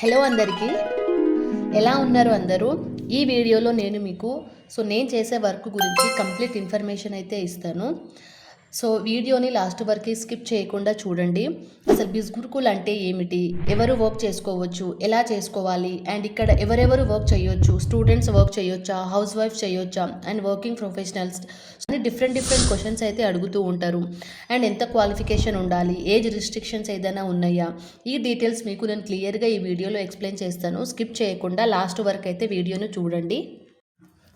Hello అందరికీ. ఎలా ఉన్నారు అందరూ? ఈ వీడియోలో నేను మీకు సో నేను చేసే వర్క్ గురించి కంప్లీట్ ఇన్ఫర్మేషన్ అయితే ఇస్తాను. సో వీడియోని లాస్ట్ వరకు స్కిప్ చేయకుండా చూడండి. అసలు బిస్గురుకుల్ అంటే ఏమిటి? ఎవరు వర్క్ చేసుకోవచ్చు? ఎలా చేసుకోవాలి? అండ్ ఇక్కడ ఎవరెవరు వర్క్ చేయొచ్చు? స్టూడెంట్స్ వర్క్ చేయొచ్చా? హౌస్ వైఫ్ చేయొచ్చా? అండ్ వర్కింగ్ ప్రొఫెషనల్స్ అని డిఫరెంట్ డిఫరెంట్ క్వశ్చన్స్ అయితే అడుగుతూ ఉంటారు. అండ్ ఎంత క్వాలిఫికేషన్ ఉండాలి? ఏజ్ రిస్ట్రిక్షన్స్ ఏదైనా ఉన్నాయా? ఈ డీటెయిల్స్ మీకు నేను క్లియర్గా ఈ వీడియోలో ఎక్స్ప్లెయిన్ చేస్తాను. స్కిప్ చేయకుండా లాస్ట్ వరకు అయితే వీడియోను చూడండి.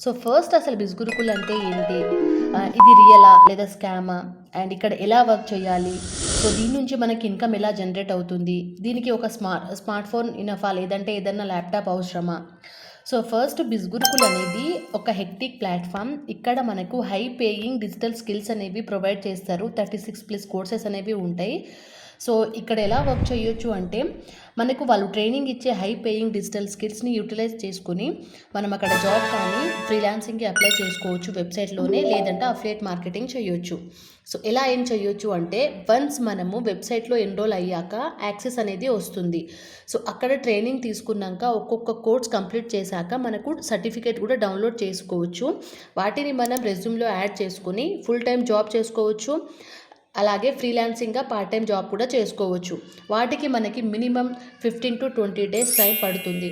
సో ఫస్ట్ అసలు బిస్గురుకుల్ అంటే ఏంటి? ఇది రియలా లేదా స్కామా? అండ్ ఇక్కడ ఎలా వర్క్ చేయాలి? సో దీని నుంచి మనకి ఇన్కమ్ ఎలా జనరేట్ అవుతుంది? దీనికి ఒక స్మార్ట్ స్మార్ట్ ఫోన్ ఇనఫా లేదంటే ఏదన్నా ల్యాప్టాప్ అవసరమా? సో ఫస్ట్ బిస్గురుకుల్ అనేది ఒక హెక్టిక్ ప్లాట్ఫామ్. ఇక్కడ మనకు హై పేయింగ్ డిజిటల్ స్కిల్స్ అనేవి ప్రొవైడ్ చేస్తారు. థర్టీ సిక్స్ ప్లస్ కోర్సెస్ అనేవి ఉంటాయి. సో ఇక్కడ ఎలా వర్క్ చేయొచ్చు అంటే మనకు వాళ్ళు ట్రైనింగ్ ఇచ్చే హై పేయింగ్ డిజిటల్ స్కిల్స్ని యూటిలైజ్ చేసుకుని మనం అక్కడ జాబ్ కానీ ఫ్రీలాన్సింగ్కి అప్లై చేసుకోవచ్చు వెబ్సైట్లోనే లేదంటే అఫిలియేట్ మార్కెటింగ్ చేయొచ్చు. సో ఎలా ఏం చేయొచ్చు అంటే వన్స్ మనము వెబ్సైట్లో ఎన్రోల్ అయ్యాక యాక్సెస్ అనేది వస్తుంది. సో అక్కడ ట్రైనింగ్ తీసుకున్నాక ఒక్కొక్క కోర్స్ కంప్లీట్ చేశాక మనకు సర్టిఫికేట్ కూడా డౌన్లోడ్ చేసుకోవచ్చు. వాటిని మనం రెజ్యూమ్లో యాడ్ చేసుకుని ఫుల్ టైం జాబ్ చేసుకోవచ్చు. అలాగే ఫ్రీలాన్సింగ్గా పార్ట్ టైం జాబ్ కూడా చేసుకోవచ్చు. వాటికి మనకి minimum fifteen to twenty days time పడుతుంది.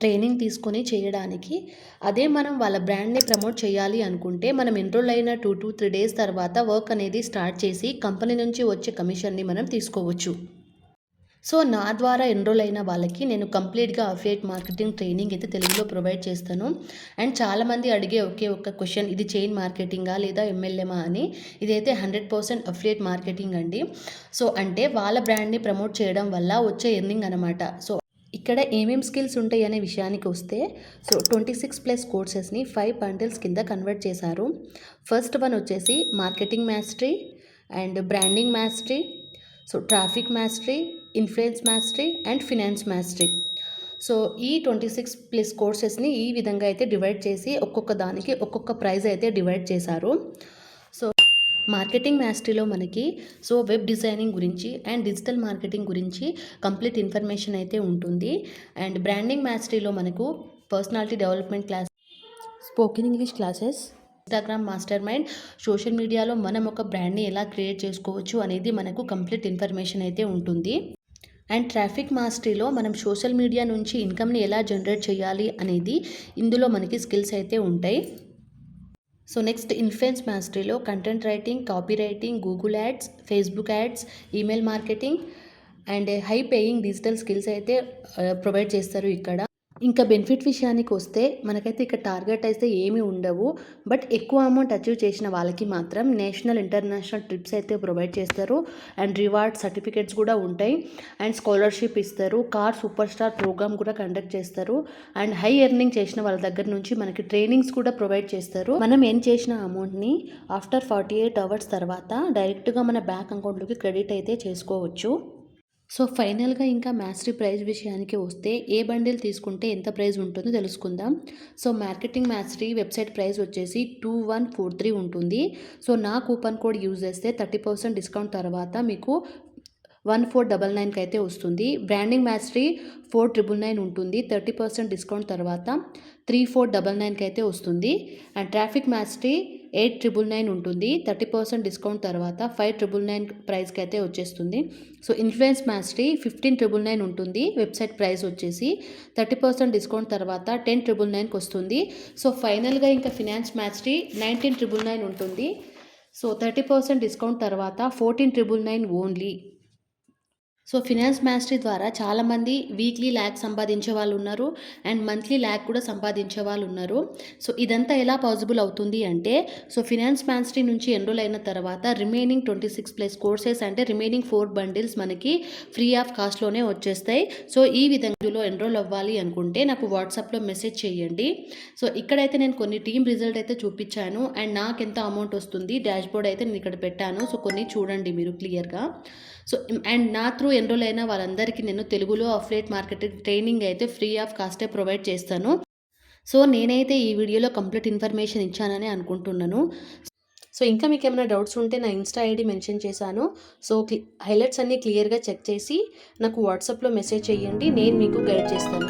ట్రైనింగ్ తీసుకొని చేయడానికి అదే మనం వాళ్ళ బ్రాండ్ని ప్రమోట్ చేయాలి అనుకుంటే మనం ఎన్రోల్ అయిన టూ టు త్రీ డేస్ తర్వాత వర్క్ అనేది స్టార్ట్ చేసి కంపెనీ నుంచి వచ్చే కమిషన్ని మనం తీసుకోవచ్చు. సో నా ద్వారా ఎన్రోల్ అయిన వాళ్ళకి నేను కంప్లీట్గా అఫిలియేట్ మార్కెటింగ్ ట్రైనింగ్ అయితే తెలుగులో ప్రొవైడ్ చేస్తాను. అండ్ చాలామంది అడిగే ఒకే ఒక్క క్వశ్చన్ ఇది చైన్ మార్కెటింగా లేదా ఎమ్మెల్యేమా అని ఇదైతే హండ్రెడ్ పర్సెంట్ అఫిలియేట్ మార్కెటింగ్ అండి. సో అంటే వాళ్ళ బ్రాండ్ని ప్రమోట్ చేయడం వల్ల వచ్చే ఎర్నింగ్ అనమాట సో ఇక్కడ ఏమేం స్కిల్స్ ఉంటాయి అనే విషయానికి వస్తే సో ట్వంటీ సిక్స్ ప్లస్ కోర్సెస్ని ఫైవ్ బండిల్స్ కింద కన్వర్ట్ చేశారు. ఫస్ట్ వన్ వచ్చేసి marketing mastery and branding mastery so traffic mastery influence mastery and finance mastery so ఈ ట్వంటీ సిక్స్ ప్లస్ కోర్సెస్ని ఈ విధంగా అయితే డివైడ్ చేసి ఒక్కొక్క దానికి ఒక్కొక్క ప్రైజ్ అయితే డివైడ్ చేశారు. సో మార్కెటింగ్ మాస్టరీలో మనకి సో వెబ్ డిజైనింగ్ గురించి అండ్ డిజిటల్ మార్కెటింగ్ గురించి కంప్లీట్ ఇన్ఫర్మేషన్ అయితే ఉంటుంది. అండ్ బ్రాండింగ్ మాస్టరీలో మనకు personality development class spoken English classes Instagram master mind social మీడియాలో మనం ఒక బ్రాండ్ని ఎలా క్రియేట్ చేసుకోవచ్చు అనేది మనకు కంప్లీట్ ఇన్ఫర్మేషన్ అయితే ఉంటుంది. అండ్ ట్రాఫిక్ మాస్టరీలో మనం సోషల్ మీడియా నుంచి ఇన్కమ్ని ఎలా జనరేట్ చేయాలి అనేది ఇందులో మనకి స్కిల్స్ అయితే ఉంటాయి. So next influence మాస్టరీలో content writing copy writing Google ads Facebook ads email marketing and high paying digital skills అయితే ప్రొవైడ్ చేస్తారు ఇక్కడ. ఇంకా బెనిఫిట్ విషయానికి వస్తే మనకైతే ఇక్కడ టార్గెట్ అయితే ఏమీ ఉండవు. బట్ ఎక్కువ అమౌంట్ అచీవ్ చేసిన వాళ్ళకి మాత్రం నేషనల్ ఇంటర్నేషనల్ ట్రిప్స్ అయితే ప్రొవైడ్ చేస్తారు. అండ్ రివార్డ్ సర్టిఫికేట్స్ కూడా ఉంటాయి. అండ్ స్కాలర్షిప్ ఇస్తారు. కార్ సూపర్ స్టార్ ప్రోగ్రామ్ కూడా కండక్ట్ చేస్తారు. అండ్ హై ఎర్నింగ్ చేసిన వాళ్ళ దగ్గర నుంచి మనకి ట్రైనింగ్స్ కూడా ప్రొవైడ్ చేస్తారు. మనం ఏం చేసిన అమౌంట్ని ఆఫ్టర్ ఫార్టీ ఎయిట్ అవర్స్ తర్వాత డైరెక్ట్గా మన బ్యాంక్ అకౌంట్లోకి క్రెడిట్ అయితే చేసుకోవచ్చు. సో ఫైనల్గా ఇంకా మ్యాస్ట్రీ ప్రైజ్ విషయానికి వస్తే ఏ బండిల్ తీసుకుంటే ఎంత ప్రైజ్ ఉంటుందో తెలుసుకుందాం. So marketing mastery website price వచ్చేసి టూ వన్ ఫోర్ త్రీ ఉంటుంది. సో నా కూపన్ కోడ్ యూజ్ చేస్తే థర్టీ పర్సెంట్ డిస్కౌంట్ తర్వాత మీకు వన్ ఫోర్ డబల్ నైన్కి అయితే వస్తుంది. Branding mastery four triple nine ఉంటుంది. థర్టీ పర్సెంట్ డిస్కౌంట్ తర్వాత త్రీ ఫోర్ డబల్ నైన్కి అయితే వస్తుంది. And traffic mastery eight triple nine ఉంటుంది. థర్టీ పర్సెంట్ డిస్కౌంట్ తర్వాత ఫైవ్ ట్రిపుల్ నైన్ ప్రైస్కి అయితే వచ్చేస్తుంది. So influence mastery fifteen triple nine ఉంటుంది. వెబ్సైట్ ప్రైస్ వచ్చేసి థర్టీ పర్సెంట్ డిస్కౌంట్ తర్వాత టెన్ ట్రిపుల్ నైన్కి వస్తుంది. సో ఫైనల్గా ఇంకా finance mastery nineteen triple nine ఉంటుంది. సో థర్టీ పర్సెంట్ డిస్కౌంట్ తర్వాత fourteen triple nine only. So finance mastery ద్వారా చాలామంది వీక్లీ ల్యాక్ సంపాదించే వాళ్ళు ఉన్నారు అండ్ మంత్లీ ల్యాక్ కూడా సంపాదించే వాళ్ళు ఉన్నారు. సో ఇదంతా ఎలా పాసిబుల్ అవుతుంది అంటే సో ఫినాన్స్ మాస్టరీ నుంచి ఎన్రోల్ అయిన తర్వాత remaining twenty six plus courses అంటే రిమైనింగ్ ఫోర్ బండిల్స్ మనకి ఫ్రీ ఆఫ్ కాస్ట్లోనే వచ్చేస్తాయి. సో ఈ విధంగా ఎన్రోల్ అవ్వాలి అనుకుంటే నాకు వాట్సాప్లో మెసేజ్ చేయండి. సో ఇక్కడైతే నేను కొన్ని టీమ్ రిజల్ట్ అయితే చూపించాను అండ్ నాకు ఎంత అమౌంట్ వస్తుంది డాష్ బోర్డ్ అయితే నేను ఇక్కడ పెట్టాను. సో కొన్ని చూడండి మీరు క్లియర్గా. సో అండ్ నా త్రూ ఎన్రోల్ అయిన వాళ్ళందరికీ నేను తెలుగులో అఫ్లేట్ మార్కెటింగ్ ట్రైనింగ్ అయితే ఫ్రీ ఆఫ్ కాస్టే ప్రొవైడ్ చేస్తాను. సో నేనైతే ఈ వీడియోలో కంప్లీట్ ఇన్ఫర్మేషన్ ఇచ్చానని అనుకుంటున్నాను. సో ఇంకా మీకు ఏమైనా డౌట్స్ ఉంటే నా ఇన్స్టా ఐడి మెన్షన్ చేశాను. సో హైలైట్స్ అన్నీ క్లియర్గా చెక్ చేసి నాకు వాట్సాప్లో మెసేజ్ చేయండి. నేను మీకు గైడ్ చేస్తాను.